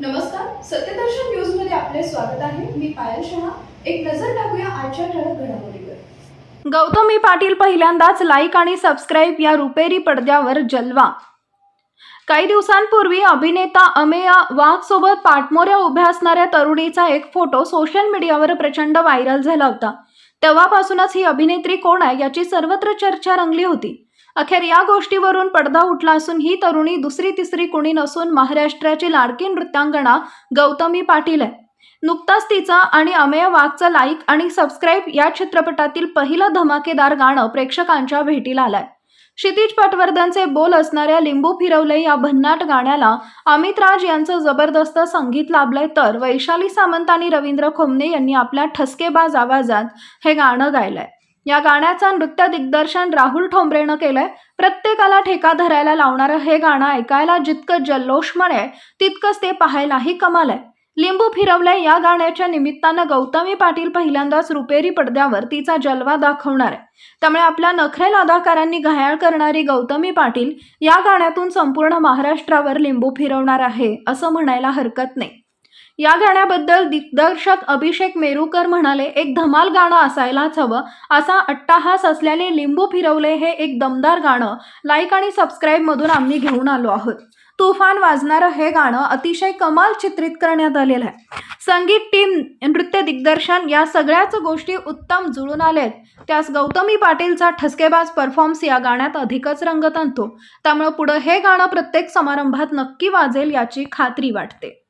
नमस्कार सत्यदर्शन न्यूजमध्ये आपले स्वागत आहे. मी पायल शहा. एक नजर टाकूया आजच्या ठळक घडामोडीवर. गौतमी पाटील पहिल्यांदाच लाईक आणि सबस्क्राईब या रुपेरी पडद्यावर जलवा. काही दिवसांपूर्वी अभिनेता अमेया वाघसोबत पाठमोऱ्या उभ्या असणाऱ्या तरुणीचा एक फोटो सोशल मीडियावर प्रचंड व्हायरल झाला होता. तेव्हापासूनच ही अभिनेत्री कोण आहे याची सर्वत्र चर्चा रंगली होती. अखेर या गोष्टीवरून पडदा उठला असून ही तरुणी दुसरी तिसरी कुणी नसून महाराष्ट्राची लाडकी नृत्यांगणा गौतमी पाटील आहे. नुकताच तिचा आणि अमेय वाघचं लाईक आणि सबस्क्राईब या चित्रपटातील पहिलं धमाकेदार गाणं प्रेक्षकांच्या भेटीला आलंय. क्षितिज पटवर्धनचे बोल असणाऱ्या लिंबू फिरवले या भन्नाट गाण्याला अमित राज यांचं जबरदस्त संगीत लाभलंय तर वैशाली सामंत आणि रवींद्र खोमने यांनी आपल्या ठसकेबाज आवाजात हे गाणं गायलंय. या गाण्याचं नृत्य दिग्दर्शन राहुल ठोंबरेनं केलंय. प्रत्येकाला ठेका धरायला लावणारं हे गाणं ऐकायला जितकं जल्लोषमण आहे तितकंच ते पाहायलाही कमाल आहे. लिंबू फिरवलंय या गाण्याच्या निमित्तानं गौतमी पाटील पहिल्यांदाच रुपेरी पडद्यावर तिचा जलवा दाखवणार आहे. त्यामुळे आपल्या नखरेल अदाकारांनी घायाळ करणारी गौतमी पाटील या गाण्यातून संपूर्ण महाराष्ट्रावर लिंबू फिरवणार आहे असं म्हणायला हरकत नाही. या गाण्याबद्दल दिग्दर्शक अभिषेक मेरूकर म्हणाले एक धमाल गाणं असायलाच हवं. असा अट्टाहास असल्याने लिंबू फिरवले हे एक दमदार गाणं. लाईक आणि सबस्क्राईबमधून आम्ही घेऊन आलो आहोत. तुफान वाजणारं हे गाणं अतिशय कमाल चित्रित करण्यात आलेलं आहे. संगीत टीम नृत्य दिग्दर्शन या सगळ्याच गोष्टी उत्तम जुळून आल्यात त्यास गौतमी पाटीलचा ठसकेबाज परफॉर्म्स या गाण्यात अधिकच रंगत आणतो. त्यामुळे पुढं हे गाणं प्रत्येक समारंभात नक्की वाजेल याची खात्री वाटते.